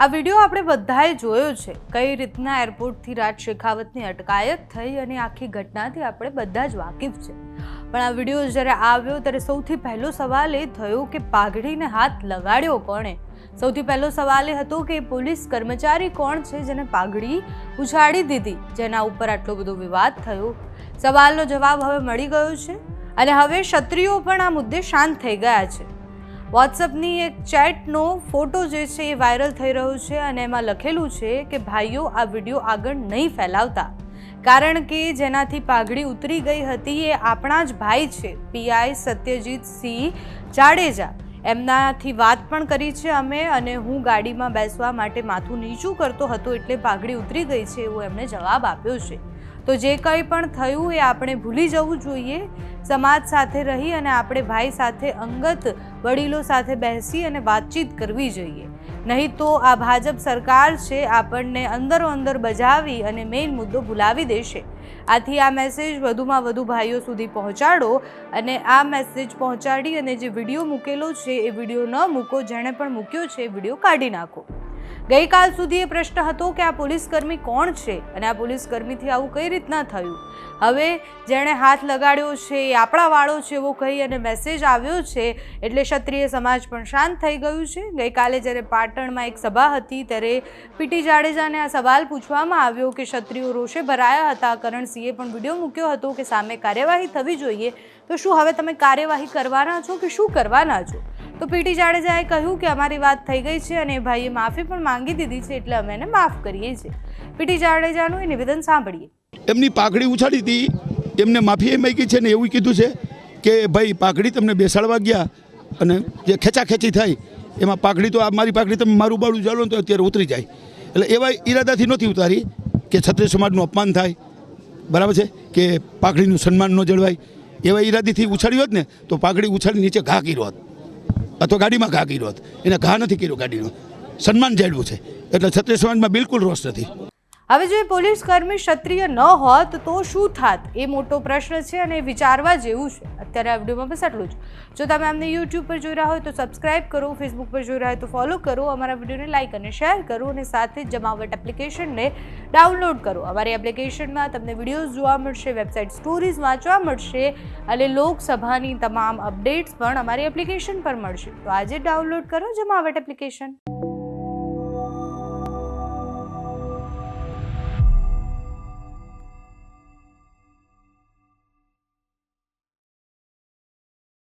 આ વીડિયો આપણે બધાએ જોયો છે. કઈ રીતના એરપોર્ટથી રાજ શેખાવતની અટકાયત થઈ અને આખી ઘટનાથી આપણે બધા જ વાકેફ છે. પણ આ વીડિયો જ્યારે આવ્યો ત્યારે સૌથી પહેલો સવાલ એ થયો કે પાઘડીને હાથ લગાડ્યો કોણે? સૌથી પહેલો સવાલ એ હતો કે પોલીસ કર્મચારી કોણ છે જેને પાઘડી ઉછાળી દીધી? જેના ઉપર આટલો બધો વિવાદ થયો? સવાલનો જવાબ હવે મળી ગયો છે અને હવે ક્ષત્રિયો પણ આ મુદ્દે શાંત થઈ ગયા છે. વોટ્સઅપની એક ચેટનો ફોટો જે છે એ વાયરલ થઈ રહ્યો છે અને એમાં લખેલું છે કે ભાઈઓ આ વીડિયો આગળ નહીં ફેલાવતા. કારણ કે જેનાથી પાઘડી ઉતરી ગઈ હતી એ આપણા જ ભાઈ છે પીઆઈ સત્યજીત સિંહ જાડેજા. એમનાથી વાત પણ કરી છે અમે અને હું ગાડીમાં બેસવા માટે માથું નીચું કરતો હતો એટલે પાઘડી ઉતરી ગઈ છે એવો એમણે જવાબ આપ્યો છે. તો જે કંઈ પણ થયું એ આપણે ભૂલી જવું જોઈએ. સમાજ સાથે રહી અને આપણે ભાઈ સાથે અંગત વડીલો સાથે બેસી અને વાતચીત કરવી જોઈએ. નહીં તો આ ભાજપ સરકાર છે આપણને અંદરો અંદર બજાવી અને મેઇન મુદ્દો ભૂલાવી દેશે. આથી આ મેસેજ વધુમાં વધુ ભાઈઓ સુધી પહોંચાડો અને આ મેસેજ પહોંચાડી અને જે વીડિયો મૂકેલો છે એ વીડિયો ન મૂકો, જેણે પણ મૂક્યો છે એ વીડિયો કાઢી નાખો. ગઈકાલ સુધી એ પ્રશ્ન હતો કે આ પોલીસકર્મી કોણ છે અને આ પોલીસકર્મીથી આવું કઈ રીતના થયું? હવે જેણે હાથ લગાડ્યો છે, એ આપણા વાળો છે એવો કહી અને મેસેજ આવ્યો છે, એટલે ક્ષત્રિય સમાજ પણ શાંત થઈ ગયું છે. ગઈકાલે જ્યારે પાટણમાં એક સભા હતી ત્યારે પીટી જાડેજાને આ સવાલ પૂછવામાં આવ્યો કે ક્ષત્રિયો રોષે ભરાયા હતા? કરણસિંહે પણ વીડિયો મૂક્યો હતો કે સામે કાર્યવાહી થવી જોઈએ. તો શું હવે તમે કાર્યવાહી કરવાના છો કે શું કરવાના છો? તો પીટી જાડેજાએ કહ્યું કે અમારી વાત થઈ ગઈ છે અને ભાઈએ માફી પણ માંગી દીધી છે એટલે અમે એને માફ કરીએ છીએ. પીટી જાડેજાનું એ નિવેદન સાંભળીએ. એમની પાઘડી ઉછાળી હતી. એમને માફી એ માગી છે ને એવું કીધું છે કે ભાઈ, પાઘડી તમને બેસાડવા ગયા અને જે ખેંચાખેંચી થઈ, એમાં પાઘડી તો આ મારી પાઘડી તમે મારું બાળું ચાલો ને તો અત્યારે ઉતરી જાય. એટલે એવા ઈરાદાથી નથી ઉતારી કે ક્ષત્રિય સમાજનું અપમાન થાય. બરાબર છે? કે પાઘડીનું સન્માન ન જળવાય. એવા ઈરાદીથી ઉછાળ્યું હોત ને તો પાઘડી ઉછાળી નીચે ઘા કર્યો હોત. અથવા ગાડીમાં ઘા કર્યો હતો. એને ઘા નથી કર્યો ગાડીનો. સન્માન જાળવું છે. એટલે ક્ષત્રિય સમાજમાં બિલકુલ રોષ નથી. હવે જો એ પોલીસ કર્મી ક્ષત્રિય ન હોત તો શું થાત? એ મોટો પ્રશ્ન છે અને વિચારવા જેવું છે. અત્યારે આ વિડીયોમાં બસ આટલું જ. જો તમે અમને યુટ્યુબ પર જોઈ રહ્યા હોય તો સબસ્ક્રાઇબ કરો ફેસબુક પર જોઈ રહ્યા હોય તો ફોલો કરો, અમારા વિડીયોને લાઇક અને શેર કરો અને સાથે જ જમાવટ એપ્લિકેશનને ડાઉનલોડ કરો. અમારી એપ્લિકેશનમાં તમને વિડીયોઝ જોવા મળશે વેબસાઇટ સ્ટોરીઝ વાંચવા મળશે અને લોકસભાની તમામ અપડેટ્સ પણ અમારી એપ્લિકેશન પર મળશે. તો આજે ડાઉનલોડ કરો જમાવટ એપ્લિકેશન